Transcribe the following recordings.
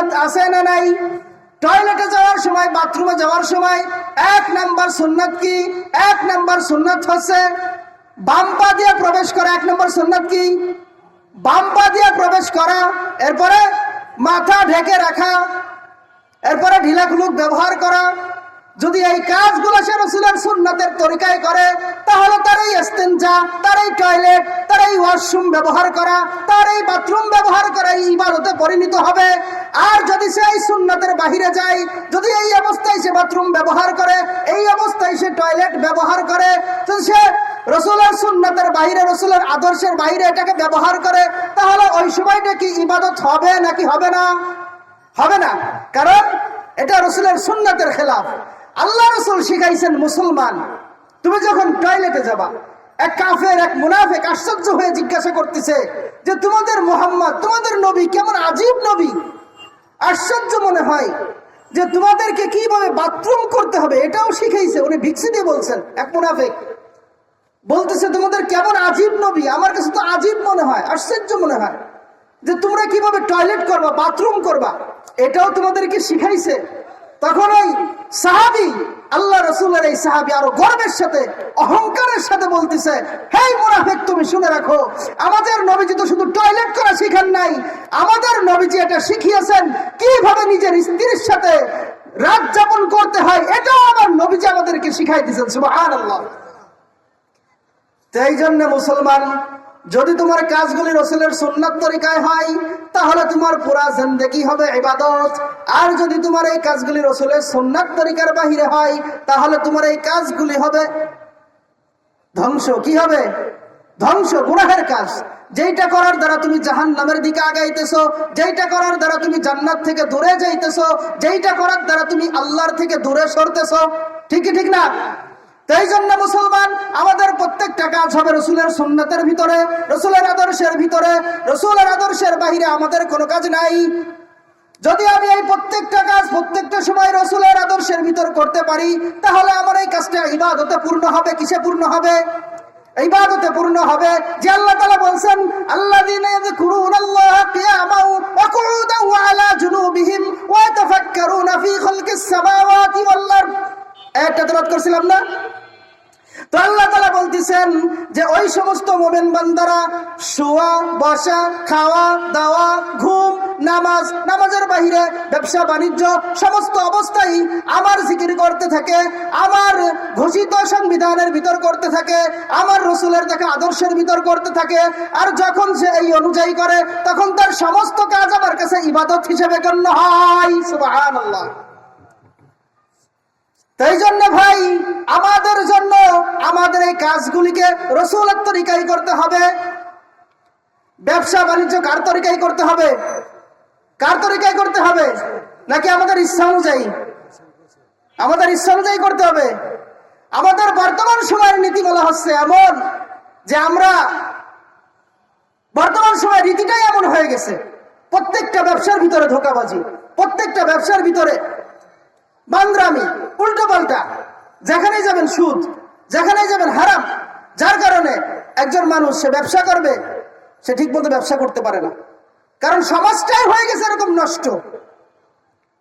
সুন্নাত আছে না নাই? টয়লেটে যাওয়ার সময় বাথরুমে যাওয়ার সময় এক নাম্বার সুন্নাত কি? এক নাম্বার সুন্নাত হচ্ছে বাম পা দিয়ে প্রবেশ করা, এক নম্বর সুন্নাত কি? বাম দিয়ে প্রবেশ করা, এরপরে মাথা ঢেকে রাখা, এরপরে ঢিলা খুলুক ব্যবহার করা যদি এই কাজগুলো সে রসুলের সুন্নতের তরিকায় করে, তাহলে তার এই তার এই টয়লেট, তার এই ওয়াশরুম ব্যবহার করা, তার এই বাথরুম ব্যবহার করা এই ইবাদতে পরিণত হবে। আর যদি সে এই সুন্নতের বাহিরে যায়, যদি এই অবস্থায় সে বাথরুম ব্যবহার করে, এই অবস্থায় সে টয়লেট ব্যবহার করে, যদি সে রসুলের সুন্নতের বাইরে রসুলের আদর্শের বাইরে এটাকে ব্যবহার করে, তাহলে ওই সময়টা কি ইবাদত হবে নাকি হবে না? হবে না। কারণ এটা রসুলের সুন্নতের খেলাফ। আল্লাহ রসুল শিখাইছেন মুসলমান, তুমি যখন টয়লেটে যাবা, এক কাফের, এক মুনাফেক আশ্চর্য হয়ে জিজ্ঞাসা করতেছে যে তোমাদের মোহাম্মদ, তোমাদের নবী কেমন আজীব নবী? আশ্চর্য মনে হয় যে তোমাদেরকে কীভাবে বাথরুম করতে হবে এটাও শিখাইছে, উনি ভিক্সি দিয়ে বলছেন, এক মুনাফেক, বলতেছে তোমাদের কেমন আজীব নবী? আমার কাছে তো আজীব মনে হয়, আশ্চর্য মনে হয় যে তোমরা কীভাবে টয়লেট করবা, বাথরুম করবা? এটাও তোমাদেরকে শিখাইছে। তখন ওই সাহাবি, আল্লাহ রসুলের এই সাহাবি আরও গর্বের সাথে, অহংকারের সাথে বলতেছে, হেই মুনাফেক, তুমি শুনে রাখো, আমাদের নবীজি তো শুধু টয়লেট করা শিখান নাই, আমাদের নবীজি এটা শিখিয়েছেন, কীভাবে নিজের স্ত্রীর সাথে রাত যাপন করতে হয়, এটাও আমার নবীজি আমাদেরকে শিখাই দিয়েছেন, সুবহানাল্লাহ। এই জন্য মুসলমান যদি তোমার কাজগুলি রসুলের সুন্নাত তরিকায় হয়, তাহলে তোমার পুরা জিন্দেগি হবে ইবাদত। আর যদি তোমার এই কাজগুলি রসুলের সুন্নাত তরিকার বাহিরে হয়, তাহলে তোমার এই কাজগুলি হবে ধ্বংস। কি হবে? ধ্বংস, গুনাহের কাজ। যেইটা করার দ্বারা তুমি জাহান নামের দিকে আগাইতেছো, যেইটা করার দ্বারা তুমি জান্নাত থেকে দূরে যাইতেছ, যেইটা করার দ্বারা তুমি আল্লাহর থেকে দূরে সরতেছো। ঠিকই ঠিক না? তাই জন্য মুসলমান, আমাদের প্রত্যেকটা কাজ হবে রসুলের সুন্নতের ভিতরে, রসুলের আদর্শের ভিতরে, রসুলের আদর্শের বাহিরে আমাদের কোনো কাজ নাই। যদি আমি এই প্রত্যেকটা কাজ প্রত্যেকটা সময় রসুলের আদর্শের ভিতর করতে পারি, তাহলে আমার এই কাজটা ইবাদতে পূর্ণ হবে, কিসে পূর্ণ হবে? ইবাদতে পূর্ণ হবে। যে আল্লাহ তাআলা বলছেন, আল্লাযীনা ইয়াযকুরুনাল্লাহা কিয়ামান ওয়া কুউদান ওয়া আলা জুনুবিহিম ওয়া ইয়াতাফাক্কারুনা করছিলাম না? তো আল্লাহ তালা বলতেছেন যে ওই সমস্ত মোমেন বান্দারা শোয়া, বসা, খাওয়া, দাওয়া, ঘুম, নামাজ, নামাজের বাহিরে ব্যবসা, বাণিজ্য সমস্ত অবস্থায় আমার জিকির করতে থাকে, আমার ঘোষিত সংবিধানের ভিতর করতে থাকে, আমার রসুলের দেখা আদর্শের ভিতর করতে থাকে, আর যখন সে এই অনুযায়ী করে, তখন তার সমস্ত কাজ আমার কাছে ইবাদত হিসেবে গণ্য হয়। সুবহানাল্লাহ। তাই জন্য ভাই, আমাদের জন্য আমাদের এই কাজগুলিকে রসুলের তরিকাই করতে হবে। ব্যবসা বাণিজ্য কার তরিকাই করতে হবে? কার তরিকায় করতে হবে? নাকি আমাদের ইচ্ছা অনুযায়ী? আমাদের ইচ্ছা অনুযায়ী করতে হবে। আমাদের বর্তমান সময়ের নীতি বলা হচ্ছে এমন যে আমরা বর্তমান সময়ের রীতিটাই এমন হয়ে গেছে। প্রত্যেকটা ব্যবসার ভিতরে ধোকাবাজি, প্রত্যেকটা ব্যবসার ভিতরে বান্দ্রামি উল্টো পাল্টা যেখানেই যাবেন সুদ, যেখানেই যাবেন হারাম, যার কারণে একজন মানুষ সে ব্যবসা করবে, সে ঠিক মতো ব্যবসা করতে পারে না। কারণ সমাজটাই হয়ে গেছে এরকম নষ্ট।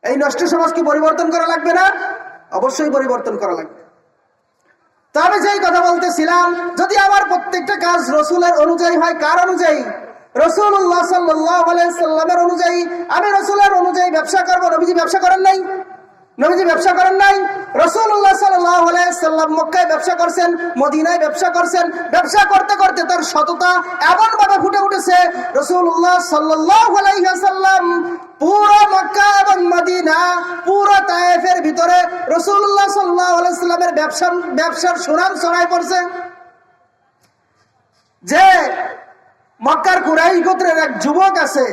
এই নষ্ট সমাজকে পরিবর্তন করা লাগবে না, অবশ্যই পরিবর্তন করা লাগবে। তবে যেই কথা বলতেছিলাম, যদি আমার প্রত্যেকটা কাজ রসুলের অনুযায়ী হয়, কার অনুযায়ী? রসুল্লাহ সাল্লাহ সাল্লামের অনুযায়ী। আমি রসুলের অনুযায়ী ব্যবসা করব, নবীজি ব্যবসা করেন নাই। নবীজি ব্যবসা করেন নাই। রসুল্লাহ সাল্লাম মক্কায় ব্যবসা করছেন, মদিনায় ব্যবসা করছেন। ব্যবসা করতে করতে তার সততা এমন ভাবে ফুটে উঠেছে রসুল্লাহ সাল্লাম পুরো মক্কা এবং মদিনা, পুরো তায়েফের ভিতরে রসুল্লাহ সাল্লাহ সাল্লামের ব্যবসা ব্যবসার সুনাম ছড়াই পড়ছে। যে মক্কার কুরাইশ গোত্রের এক যুবক আছে,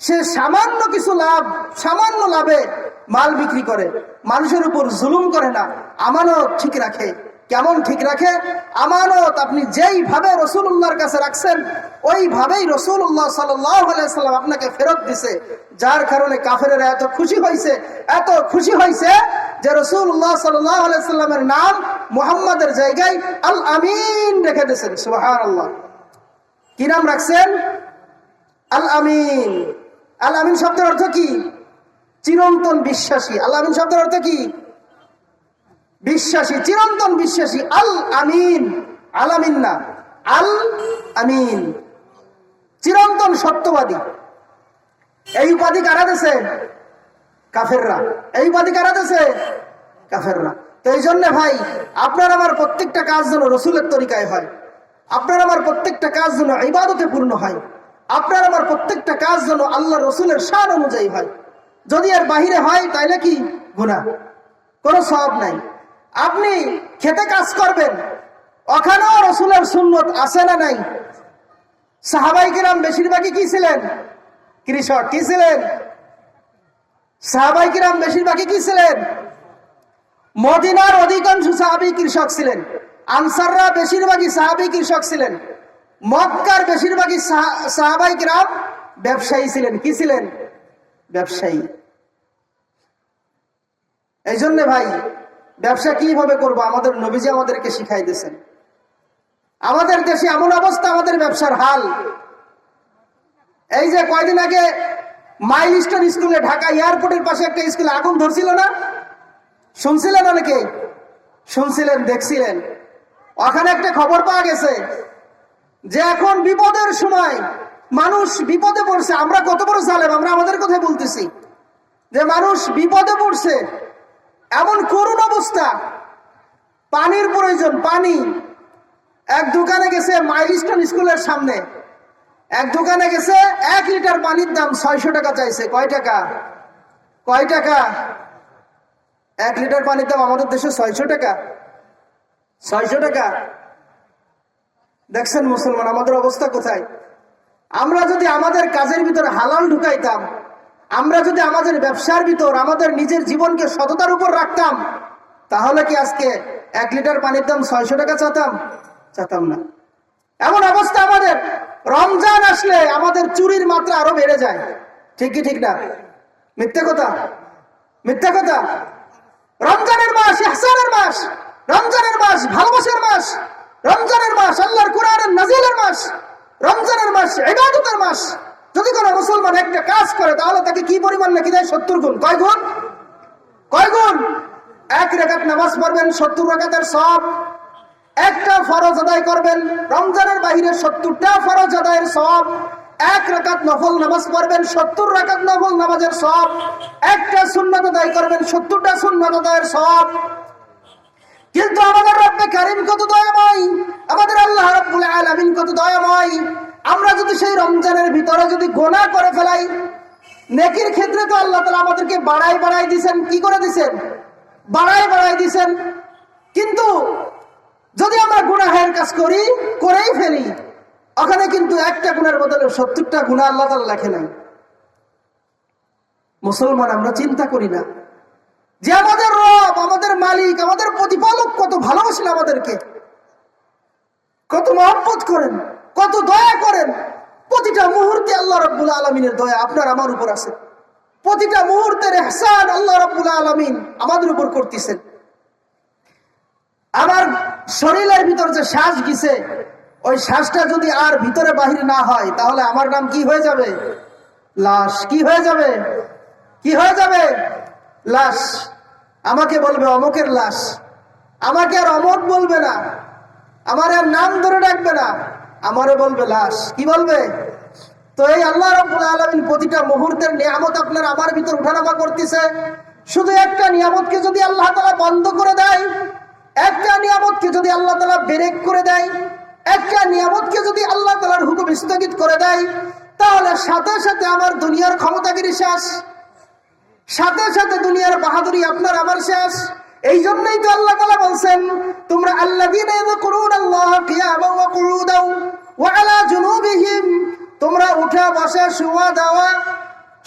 সে সামান্য কিছু লাভ, সামান্য লাভে মাল বিক্রি করে, মানুষের উপর জুলুম করে না, আমানত ঠিক রাখে। কেমন ঠিক রাখে? আমানত আপনি যেইভাবে রসুল্লাহর কাছে রাখছেন, ওইভাবেই রসুল্লাহ সাল্লাম আপনাকে ফেরত দিছে। যার কারণে কাফেরেরা এত খুশি হয়েছে এত খুশি হয়েছে যে রসুল্লাহ সাল্লামের নাম মুহাম্মাদের জায়গায় আল আমিন রেখে দিয়েছেন সুহান আল্লাহ কি নাম রাখছেন? আল আমিন। আল আমিন শব্দের অর্থ কি? চিরন্তন বিশ্বাসী। আল আমিন শব্দের অর্থ কি? বিশ্বাসী, চিরন্তন বিশ্বাসী। আল আমিন আল আমিন না, আল আমিন। চিরন্তন সত্যবাদী। এই উপাধি কারা দেশে কাফেররা। এই উপাধি কারা দেশে কাফেররা। তো এই জন্য ভাই, আপনার আমার প্রত্যেকটা কাজ যেন রসুলের তরিকায় হয়। আপনার আমার প্রত্যেকটা কাজ যেন ইবাদতে পূর্ণ হয়। আপনার আমার প্রত্যেকটা কাজ যেন আল্লাহ রসুলের সার অনুযায়ী হয়। যদি এর বাহিরে হয়, তাইলে কি? গুণা কোনো সব নাই। আপনি খেতে কাজ করবেন। ওখানেও রসুলের সুন্নত আছে না নাই? সাহাবাই কিরাম বেশিরভাগই কি ছিলেন? কৃষক কি ছিলেন? সাহাবাই কিরাম বেশিরভাগই কি ছিলেন? মদিনার অধিকাংশ সাহাবি কৃষক ছিলেন। আনসাররা বেশিরভাগই সাহাবি কৃষক ছিলেন। মক্কার বেশিরভাগই সাহা- সাহাবাই কিরাম ব্যবসায়ী ছিলেন। কি ছিলেন? ব্যবসায়ী। এই জন্য ভাই, ব্যবসা কীভাবে করব? আমাদের নবীজি আমাদেরকে শিখাই দিয়েছেন আমাদের দেশে এমন অবস্থা, আমাদের ব্যবসার হাল। এই যে কয়দিন আগে মাইল স্টোন স্কুলে ঢাকা এয়ারপোর্টের পাশে একটা স্কুলে আগুন ধরছিল না? শুনছিলেন অনেকে? শুনছিলেন, দেখছিলেন। ওখানে একটা খবর পাওয়া গেছে যে এখন বিপদের সময় মানুষ বিপদে পড়ছে। আমরা কত বড় জালেম, আমরা আমাদের কথাই বলতেছি। যে মানুষ বিপদে পড়ছে এমন করুণ অবস্থা। পানির প্রয়োজন, পানি। এক দোকানে গেছে মাইলস্টোন স্কুলের সামনে। এক দোকানে গেছে এক লিটার পানির দাম ছয়শো টাকা চাইছে। কয় টাকা? কয় টাকা? এক লিটার পানির দাম আমাদের দেশে ছয়শো টাকা। ছয়শো টাকা? দেখছেন মুসলমান, আমাদের অবস্থা কোথায়? আমরা যদি আমাদের কাজের ভিতরে হালাল ঢুকাইতাম আমরা যদি আমাদের ব্যবসার ভিতর, আমাদের নিজের জীবনকে সততার উপর রাখতাম, তাহলে কি আজকে এক লিটার পানির দাম ছয়শো টাকা চাতাম? চাতাম না। এমন অবস্থা আমাদের। রমজান আসলে আমাদের চুরির মাত্রা আরও বেড়ে যায়। ঠিক কি ঠিক না? মিথ্যে কথা? মিথ্যে কথা? রমজানের মাস ইহসানের মাস, রমজানের মাস, ভালোবাসার মাস, রমজানের মাস, আল্লাহর কোরআনের নাজিলের মাস, রমজানের মাস, ইবাদতের মাস যদি কোনো মুসলমান একটা কাজ করে, তাহলে তাকে কি পরিমাণ নাকি দেয়? সত্তর গুণ। কয় গুণ? কয় গুণ? এক রেখাত নামাজ পড়বেন, সত্তর রেখাতের সব একটা ফরজ আদায় করবেন, রমজানের বাহিরে সত্তরটা ফরজ আদায়ের সব এক রাকাত নফল নামাজ পড়বেন, সত্তর রাকাত নফল নামাজের সব একটা সুন্নাত আদায় করবেন, সত্তরটা সুন্নাত আদায়ের সব কিন্তু আমাদের রব্বে কারিম কত দয়াময়? আমাদের আল্লাহ রব্বুল আলামিন কত দয়াময়? আমরা যদি সেই রমজানের ভিতরে যদি গোনা করে ফেলাই, নেকির ক্ষেত্রে তো আল্লাহ তালা আমাদেরকে বাড়াই বাড়াই দিছেন, কি করে দিছেন? বাড়াই বাড়াই দিছেন। কিন্তু যদি আমরা গুনাহের কাজ করি, করেই ফেলি, ওখানে কিন্তু একটা গুণের বদলে সত্তরটা গুণা আল্লাহ তালা লেখে নাই। মুসলমান আমরা চিন্তা করি না। যে আমাদের রব, আমাদের মালিক, আমাদের প্রতিপালক কত ভালোবাসেন আমাদেরকে। কত মহব্বত করেন। কত দয়া করেন। প্রতিটা মুহূর্তে আল্লাহ রব্বুল আলমিনের দয়া আপনার আমার উপর আছে। প্রতিটা মুহূর্তের এহসান আল্লাহ রব্বুল আলমিন আমাদের উপর করতেছেন। আমার শরীরের ভিতর যে শ্বাস গিছে, ওই শ্বাসটা যদি আর ভিতরে বাহির না হয়, তাহলে আমার নাম কি হয়ে যাবে? লাশ কি হয়ে যাবে? কি হয়ে যাবে? লাশ। আমাকে বলবে অমকের লাশ। আমাকে আর অমক বলবে না। আমার আর নাম ধরে ডাকবে না। আমারে বলবে, লাশ। কি বলবে? তো এই আল্লাহ রব্বুল আলমিন প্রতিটা মুহূর্তের নিয়ামত আপনার আমার ভিতর উঠানামা করতেছে। শুধু একটা নিয়ামতকে যদি আল্লাহ তালা বন্ধ করে দেয়, একটা নিয়ামতকে যদি আল্লাহ তালা ব্রেক করে দেয়, একটা নিয়ামতকে যদি আল্লাহ তালার হুকুম স্থগিত করে দেয়, তাহলে সাথে সাথে আমার দুনিয়ার ক্ষমতাগিরি শেষ। সাথে সাথে দুনিয়ার বাহাদুরি আপনার আমার শেষ। এই জন্যই তো আল্লাহ তালা বলছেন, তোমরা আল্লাহ আল্লাহ কিয়ামান ওয়া কুউদাও ওয়া আলা জুনুবিহিম তোমরা উঠা বসা, শুয়া দাওয়া,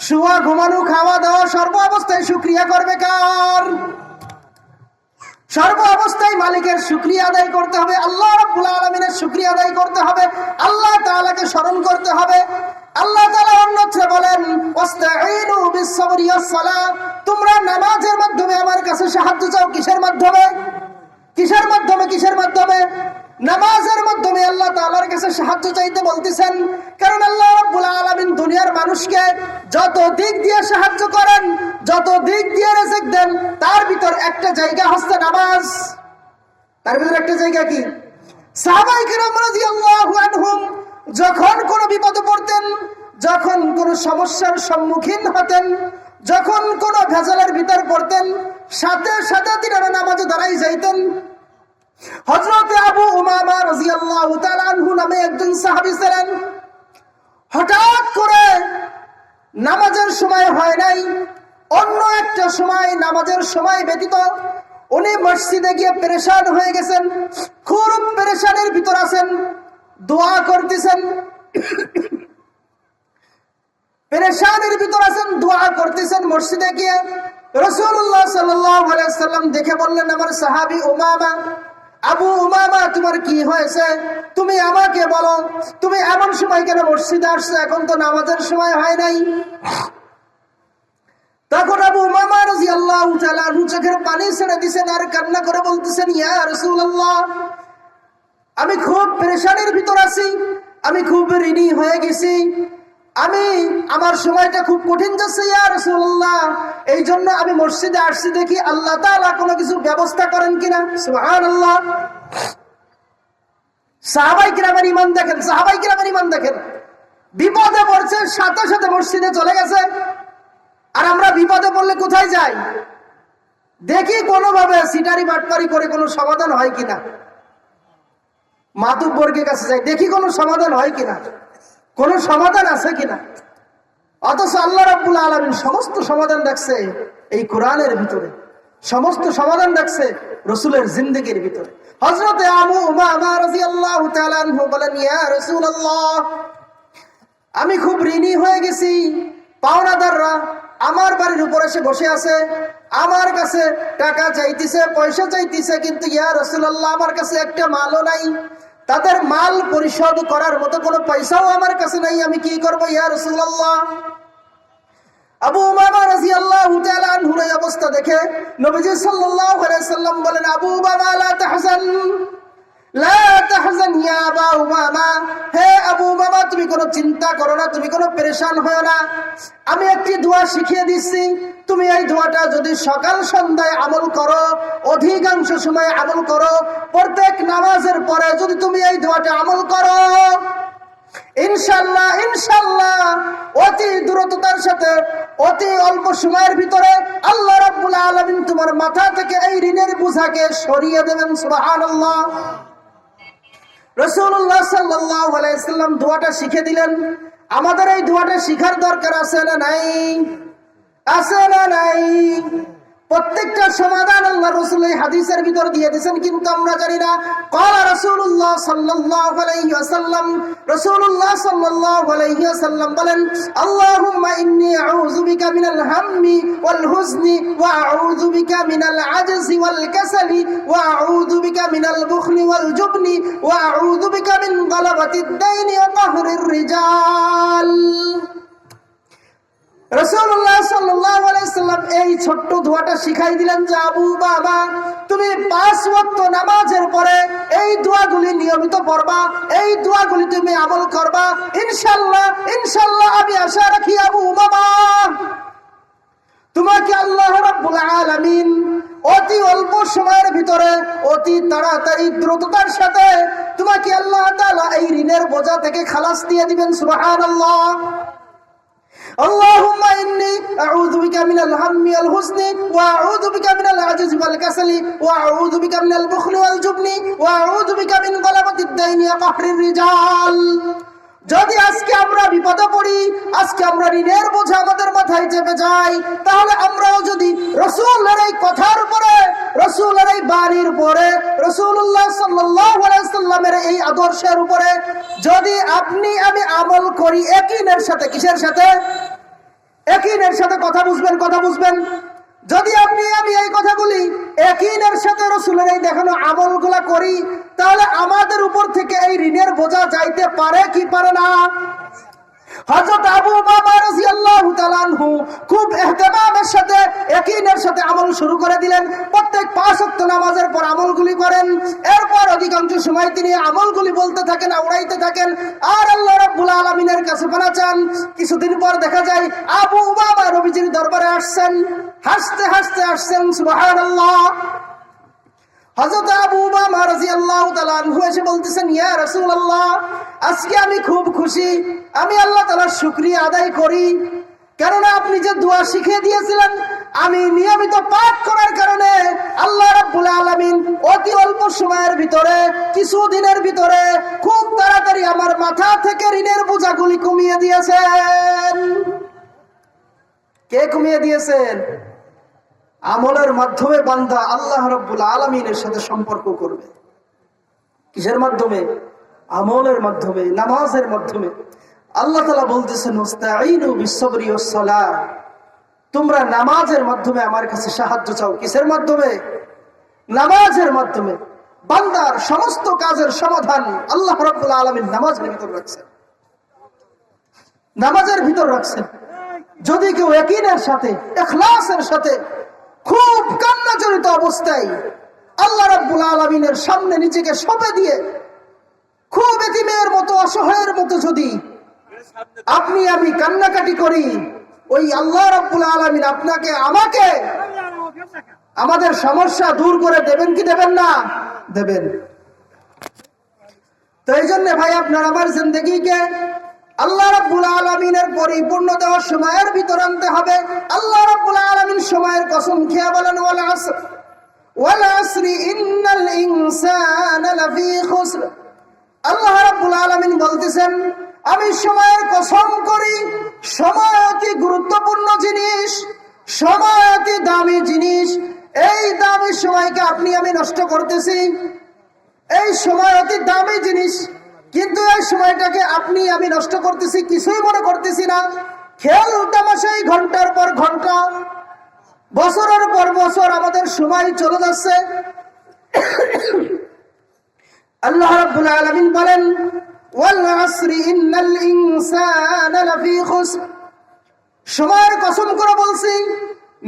শুয়া ঘুমানো, খাওয়া দাওয়া, সর্ব অবস্থায় শুক্রিয়া করবে কার? সর্ব অবস্থায় মালিকের শুক্রিয়া আদায় করতে হবে, আল্লাহ রাব্বুল আলামিনের শুক্রিয়া আদায় করতে হবে, আল্লাহ তাআলাকে স্মরণ করতে হবে। আল্লাহ তাআলা অন্যত্র বলেন তোমরা নামাজের মাধ্যমে আমার কাছে সাহায্য চাও কিসের মাধ্যমে? কিসের মাধ্যমে কিসের মাধ্যমে? নামাজের মাধ্যমে আল্লাহ তাআলার কাছে সাহায্য চাইতে বলতেছেন, কারণ আল্লাহ রাব্বুল আলামিন দুনিয়ার মানুষকে যত দিক দিয়ে সাহায্য করেন, যত দিক দিয়ে রেজেক দেন, তার ভিতর একটা জায়গা হচ্ছে নামাজ। তার ভিতর একটা জায়গা কি? যখন কোন বিপদে পড়তেন, যখন কোন সমস্যার সম্মুখীন হতেন, যখন কোন ভেজালের ভিতর পড়তেন, সাথে সাথে তিনারা নামাজে দাঁড়াই যাইতেন। হযরত আবু উমামা রাদিয়াল্লাহু তাআলা আনহু নামে একজন সাহাবী ছিলেন। হঠাৎ করে নামাজের সময় হয় নাই, অন্য একটা সময় নামাজের সময় ব্যতীত উনি মসজিদে গিয়ে পেরেশান হয়ে গেছেন, খুব পেরেশানের ভিতর আছেন, দোয়া করতেছেন। পেরেশানের ভিতর আছেন, দোয়া করতেছেন মসজিদে গিয়ে। রসুল্লাহ সাল্লাম দেখে বললেন, আমার সাহাবি উমামা আবু উমামা, তোমার কি হয়েছে? তুমি আমাকে বলো, তুমি এমন সময় কেন মসজিদে আসছো? এখন তো নামাজের সময় হয় নাই। তখন আবু উমামা রাজি আল্লাহ চোখের পানি ছেড়ে দিছেন আর কান্না করে বলতেছেন, ইয়া আমি খুব পরেশানির ভিতর আছি, আমি খুব ঋণী হয়ে গেছি আমি আমার সময়টা খুব কঠিন যাচ্ছে, ইয়া রাসূলুল্লাহ। এই জন্য আমি মসজিদে আসছি দেখি আল্লাহ তাআলা কোনো কিছু ব্যবস্থা করেন কিনা। সুবহানাল্লাহ। সাহাবাই কিরামের ইমান দেখেন, সাহাবাই কিরামের ইমান দেখেন। বিপদে পড়ছে, সাথে সাথে মসজিদে চলে গেছে। আর আমরা বিপদে পড়লে কোথায় যাই? দেখি কোনোভাবে সিটারি বাটপারি করে কোনো সমাধান হয় কিনা। মাতুব বর্গের কাছে যাই, দেখি কোনো সমাধান হয় কিনা। কোনো সমাধান আছে কিনা? অথচ আল্লাহ রাব্বুল আলমিন সমস্ত সমাধান রাখছে এই কোরআনের ভিতরে। সমস্ত সমাধান রাখছে রসুলের জিন্দগির ভিতরে। হজরতে আমু বলেন আমি খুব ঋণী হয়ে গেছি। পাওনাদাররা আমার বাড়ির উপর এসে বসে আছে। আমার কাছে টাকা চাইতেছে, পয়সা চাইতেছে, কিন্তু ইয়া রসুল্লাহ আমার কাছে একটা মালও নাই। তাদের মাল পরিশোধ করার মতো কোনো পয়সাও আমার কাছে নাই, আমি কি করব ইয়া রসুল্লাহ আবু উমামা রাদিয়াল্লাহু তাআলা আনহুর অবস্থা দেখে নবীজি সাল্লাল্লাহু বলেন, আবু উমামা, লা তাহজান। হে শিখিয়ে দিচ্ছি। তুমি এই যদি সকাল আমল অধিকাংশ সময় আমল করো, প্রত্যেক নামাজের পরে যদি তুমি এই দোয়াটা আমল করো, ইনশাল্লাহ ইনশাল্লাহ, অতি দূরতার সাথে, অতি অল্প সময়ের ভিতরে আল্লাহ রাব্বুল আলামিন তোমার মাথা থেকে এই ঋণের বোঝাকে সরিয়ে দেবেন, সুবহানাল্লাহ। আলাইহি সাল্লাম দোয়াটা শিখে দিলেন। আমাদের এই দোয়াটা শিখার দরকার আছে না নাই? আছে না নাই? প্রত্যেকটা সমাধান আল্লাহ রসুল এই হাদিসের ভিতর দিয়ে দিয়েছেন, কিন্তু আমরা জানি না। কলা রসুল্লাহ সাল্লাল্লাহু আলাইহি রসুল্লাহ সাল্লাল্লাহু আলাইহি বলেন, আল্লাহুম্মা ইন্নী আউযু মিনাল হাম্মি ওয়াল হুজনি ওয়া আউযু বিকা মিনাল আজজি ওয়াল কাসালি ওয়া আউযু মিনাল বুখলি ওয়াল জুবনি ওয়া আউযু বিকা মিন গালাবাতিদ দাইনি ওয়া কাহরির রিজাল। এই ছোট্ট শিখাই দিলেন যে, আবু বাবা, তুমি এই নিয়মিত এই তুমি করবা। ইনশাল্লাহ ইনশাল্লাহ আমি আশা রাখি, আবু বাবা। তোমাকে আল্লাহ আলামিন অতি অল্প সময়ের ভিতরে, অতি তাড়াতাড়ি দ্রুততার সাথে তোমাকে আল্লাহ এই ঋণের বোঝা থেকে খালাস দিয়ে দিবেন, সুবহানাল্লাহ। اللهم إني أعوذ بك من الهم والحزن وأعوذ بك من العجز والكسل وأعوذ بك من البخل والجبن وأعوذ بك من غلبة الدين وقهر الرجال যদি আজকে আমরা বিপদে পড়ি আজকে আমরা ঋণের বোঝা আমাদের মাথায় চেপে যাই তাহলে আমরাও যদি রসুলের এই কথার উপরে রসুলের এই বাড়ির উপরে রসুল্লাহ সাল্লামের এই আদর্শের উপরে যদি আপনি আমি আমল করি একিনের সাথে কিসের সাথে একিনের সাথে কথা বুঝবেন কথা বুঝবেন। যদি আপনি, আমি এই কথাগুলি একিনের সাথে রসুলের এই দেখানো আমলগুলা করি, তাহলে আমাদের উপর থেকে এই ঋণের বোঝা যাইতে পারে কি পারে না? হযরত আবু বাবা রাদিয়াল্লাহু তাআলা খুব ইহতিমামের সাথে, একইনের সাথে আমল শুরু করে দিলেন। প্রত্যেক পাঁচ ওয়াক্ত নামাজের পর আমলগুলি করেন। এরপর অধিকাংশ সময় তিনি আমলগুলি বলতে থাকেন উড়াইতে থাকেন। আর আল্লাহ রাব্বুল আলমিনের কাছে পানা চান, কিছুদিন পর দেখা যায় আবু উবামা রবিজির দরবারে আসছেন। হাসতে হাসতে আসছেন, সুবহানাল্লাহ। হযরত আবু উমামা রাদিয়াল্লাহু তাআলা আনহু এসে বলতেছেন, ইয়া রাসূলুল্লাহ, আজকে আমি খুব খুশি। আমি আল্লাহ তাআলার শুকরিয়া আদায় করি। কেননা আপনি যে দোয়া শিখিয়ে দিয়েছিলেন, আমি নিয়মিত পাঠ করার কারণে আল্লাহ রাব্বুল আলামিন অতি অল্প সময়ের ভিতরে, কিছু দিনের ভিতরে খুব তাড়াতাড়ি আমার মাথা থেকে ঋণের বোঝাগুলি কমিয়ে দিয়েছেন। কে কমিয়ে দিয়েছেন? আমলের মাধ্যমে বান্দা আল্লাহ রব্বুল আলমিনের সাথে সম্পর্ক করবে। কিসের মাধ্যমে? আমলের মাধ্যমে, নামাজের মাধ্যমে। আল্লাহ তালা বলতেছেন তোমরা নামাজের মাধ্যমে আমার কাছে সাহায্য চাও। কিসের মাধ্যমে? নামাজের মাধ্যমে। বান্দার সমস্ত কাজের সমাধান আল্লাহ রব্বুল আলমিন নামাজের ভিতর রাখছেন। নামাজের ভিতর রাখছেন। যদি কেউ একিনের সাথে, এখলাসের সাথে খুব কান্নাজড়িত অবস্থায় আল্লাহ রাব্বুল আলমিনের সামনে নিজেকে সঁপে দিয়ে খুব এতিমের মতো, অসহায়ের মতো যদি আপনি আমি কান্নাকাটি করি, ওই আল্লাহ রাব্বুল আলমিন আপনাকে, আমাকে আমাদের সমস্যা দূর করে দেবেন কি দেবেন না? দেবেন। তো এই জন্য ভাই আপনার আমার জিন্দগিকে আল্লাহ রাব্বুল আলমিনের পরিপূর্ণ দেওয়ার সময়ের ভিতর আনতে হবে। আল্লাহ রাব্বুল আলমিন সময়ের কসম খেয়া বলেন, ওয়াল আসর, ওয়াল আসরি ইন্নাল ইনসানা লাফি খুসর। আল্লাহ রাব্বুল আলমিন বলতেছেন, আমি সময়ের কসম করি, সময় অতি গুরুত্বপূর্ণ জিনিস, সময় অতি দামি জিনিস। এই দামি সময়কে আপনি আমি নষ্ট করতেছি। এই সময় অতি দামি জিনিস কিন্তু এই সময়টাকে আপনি, আমি নষ্ট করতেছি, কিছুই মনে করতেছি না। খেয়াল তামাশাই ঘণ্টার পর ঘণ্টা, বছরের পর বছর আমাদের সময় চলে যাচ্ছে। আল্লাহ রাব্বুল আলামিন বলেন, ওয়াল আসরি ইন্নাল ইনসানা লাফি খুসর। সময়ের কসম করে বলছি,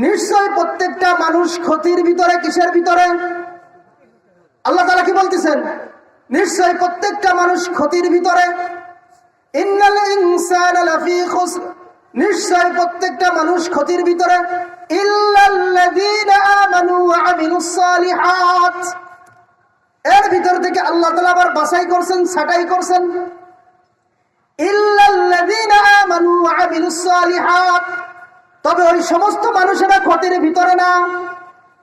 নিশ্চয় প্রত্যেকটা মানুষ ক্ষতির ভিতরে, কিসের ভিতরে? আল্লাহ তালা কি বলতেছেন? নিশ্চয় প্রত্যেকটা মানুষ ক্ষতির ভিতরে। নিশ্চয় প্রত্যেকটা মানুষ ক্ষতির ভিতরে। এর ভিতর থেকে আল্লাহ আবার বাছাই করছেন, ছাঁটাই করছেন। তবে ওই সমস্ত মানুষেরা ক্ষতির ভিতরে না।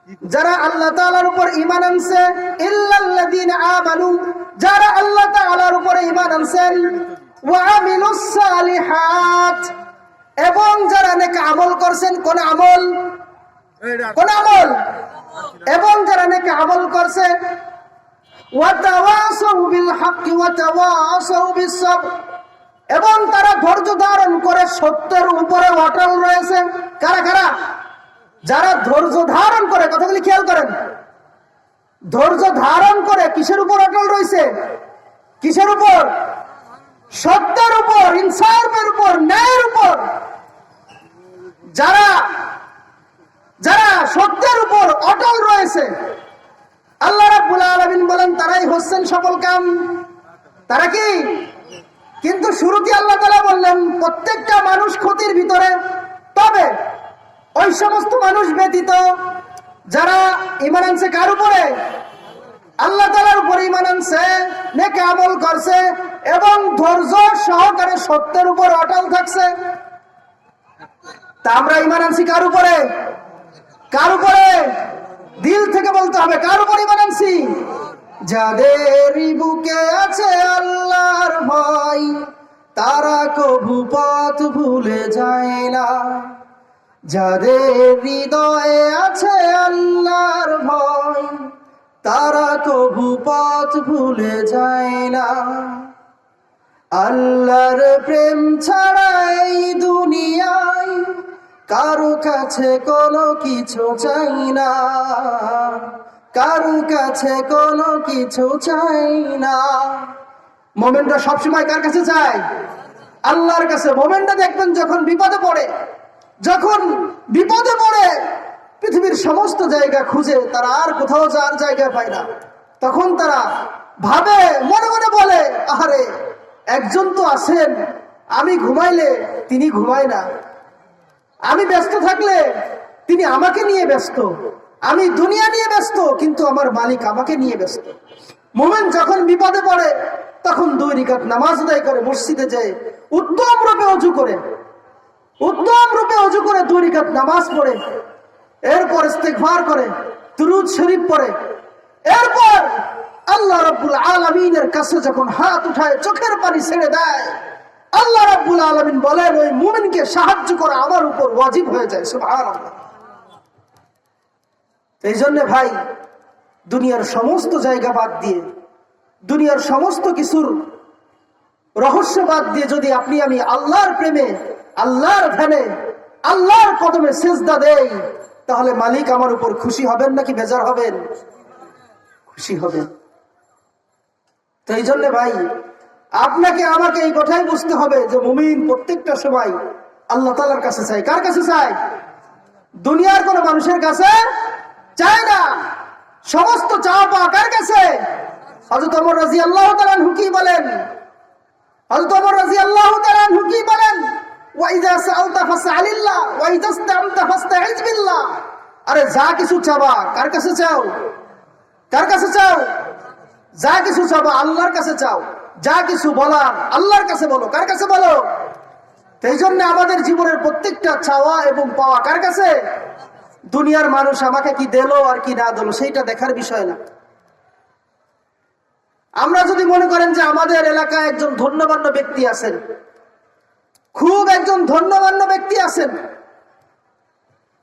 যারা আল্লাহ তাআলার উপর ঈমান আনছে আমানু, যারা আল্লাহ তাআলার উপর ঈমান আনছেন এবং যারা আমল করছেন, কোন আমল? কোন আমল? এবং যারা আমল করছে এবং তারা ধৈর্য ধারণ করে সত্যের উপরে অটল রয়েছে। কারা কারা? যারা ধৈর্য ধারণ করে, কথাগুলি খেয়াল করেন। ধৈর্য ধারণ করে কিসের উপর অটল রয়েছে? কিসের উপর? সত্যের উপর, ইনসাফের উপর, ন্যায়ের উপর। যারা যারা সত্যের উপর অটল রয়েছে, আল্লাহ রাব্বুল আলামিন বলেন, তারাই হচ্ছেন সফল কাম। তারা কি? কিন্তু শুরুতে আল্লাহ তালা বললেন, প্রত্যেকটা মানুষ ক্ষতির ভিতরে তবে ওই সমস্ত মানুষ ব্যতীত যারা ইমান আনছে কার উপরে? আল্লাহ তালার উপরে ইমান আনছে, নেকে আমল করছে এবং ধৈর্য সহকারে সত্যের উপর অটল থাকছে। তা আমরা ইমান আনছি কার উপরে? কার উপরে? দিল থেকে বলতে হবে, কার উপর ইমান আনছি? যাদের বুকে আছে আল্লাহর ভয়, তারা কভু পথ ভুলে যায় না। যাদের হৃদয়ে আছে আল্লাহর ভয়, তারা কভু পথ ভুলে যায় না। আল্লাহর প্রেম ছাড়া এই দুনিয়ায় কারও কাছে কোনো কিছু চাই না। কারও কাছে কোনো কিছু চাই না। মোমেন্টটা সবসময় কার কাছে চাই আল্লাহর কাছে। মোমেন্টটা দেখবেন যখন বিপদে পড়ে যখন বিপদে পড়ে পৃথিবীর সমস্ত জায়গা খুঁজে, তারা আর কোথাও যাওয়ার জায়গা পায় না। তখন তারা ভাবে, মনে মনে বলে, আহারে, একজন তো আছেন, আমি ঘুমাইলে তিনি ঘুমায় না। আমি ব্যস্ত থাকলে তিনি আমাকে নিয়ে ব্যস্ত। আমি দুনিয়া নিয়ে ব্যস্ত, কিন্তু আমার মালিক আমাকে নিয়ে ব্যস্ত। মোমেন যখন বিপদে পড়ে, তখন দুই রিকাত নামাজ আদায় করে মসজিদে যায়, উত্তম রূপে অজু করে। উত্তম রূপে অজু করে দুই নামাজ পড়ে, এরপর ইস্তেগফার করে, দুরুদ শরীফ পড়ে। এরপর আল্লাহ রাব্বুল আলামিনের কাছে যখন হাত উঠায়, চোখের পানি ছেড়ে দেয়, আল্লাহ রাব্বুল আলামিন বলেন, ওই মুমিনকে সাহায্য করা আমার উপর ওয়াজিব হয়ে যায়। সুবহানাল্লাহ। এই জন্য ভাই, দুনিয়ার সমস্ত জায়গা বাদ দিয়ে, দুনিয়ার সমস্ত কিছুর রহস্য বাদ দিয়ে যদি আপনি আমি আল্লাহর প্রেমে আল্লাহর ধ্যানে আল্লাহর কদমে সেজদা দেই, তাহলে মালিক আমার উপর খুশি হবেন নাকি বেজার হবেন? খুশি হবেন। তো এই জন্য ভাই, আপনাকে আমাকে এই কথাই বুঝতে হবে যে মুমিন প্রত্যেকটা সময় আল্লাহ তালার কাছে চাই কার কাছে চাই দুনিয়ার কোন মানুষের কাছে চায় না। সমস্ত চাওয়া পাওয়া কার কাছে? হজরত অমর রাজি আল্লাহ তালান হুকি বলেন? হজরত অমর রাজি আল্লাহ তালান হুকি বলেন? ওয়াইদা সাআলতা ফাসআলিল্লাহ আরে যা কিছু চাবা, কার কাছে চাও? কার কাছে চাও? যা কিছু চাবো, আল্লাহর কাছে চাও। যা কিছু বলার আল্লাহর কাছে বলো, কার কাছে বলো? এই জন্য আমাদের জীবনের প্রত্যেকটা চাওয়া এবং পাওয়া কার কাছে? দুনিয়ার মানুষ আমাকে কি দিল আর কি না দিল, সেইটা দেখার বিষয় না। আমরা যদি মনে করেন যে আমাদের এলাকায় একজন ধন্যবান্য ব্যক্তি আছেন একজন ধন্যবান্য ব্যক্তি আছেন।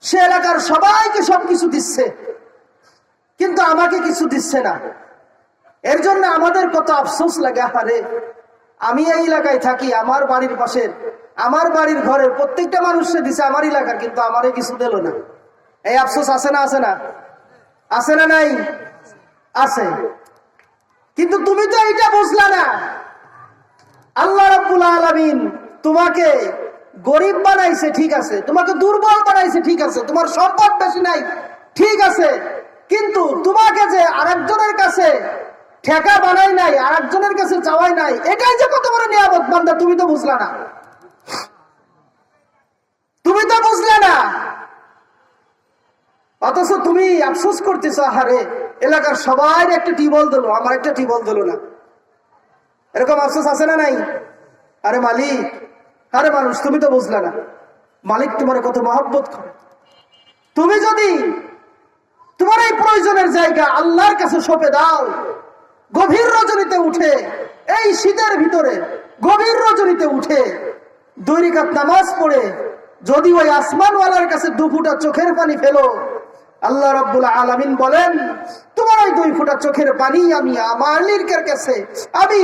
সে এলাকার সবাইকে সবকিছু দিচ্ছে, কিন্তু আমাকে কিছু দিচ্ছে না। এর জন্য আমাদের কত আফসোস লাগে আরে আমি এই এলাকায় থাকি, আমার বাড়ির পাশের আমার বাড়ির ঘরের প্রত্যেকটা মানুষকে দিছে আমার এলাকার, কিন্তু আমারে কিছু দিল না। এই আফসোস আছে না আছে না? আছে না নাই? আছে। কিন্তু তুমি তো এইটা বুঝলা না। আল্লাহ রাব্বুল আলামিন তোমাকে গরিব বানাইছে, ঠিক আছে। তোমাকে দুর্বল বানাইছে, ঠিক আছে। তোমার সম্পদ বেশি নাই, ঠিক আছে। কিন্তু তোমাকে যে আরেকজনের কাছে ঠেকা বানাই নাই, আরেকজনের কাছে চাওয়াই নাই, এটাই যে কত বড় নিয়ামত, বান্দা, তুমি তো বুঝলা না। তুমি তো বুঝলে না। অথচ তুমি আফসোস করতেছ হারে এলাকার সবাই একটা টিবল দিল, আমার একটা টিবল দিল না। এরকম আফসোস আছে না নাই? আরে মালিক আরে মানুষ, তুমি তো বুঝলে না। মালিক তোমার কত মহব্বত করে। তুমি যদি তোমার এই প্রয়োজনের জায়গা আল্লাহর কাছে সঁপে দাও, গভীর রজনীতে উঠে, এই শীতের ভিতরে গভীর রজনীতে উঠে, দুই রিকাত নামাজ পড়ে, যদি ওই আসমানওয়ালার কাছে দু ফুটা চোখের পানি ফেলো, আল্লাহ রব্বুল আলামিন বলেন, তোমার ওই দুই ফুটা চোখের পানি আমি আমার কাছে, আমি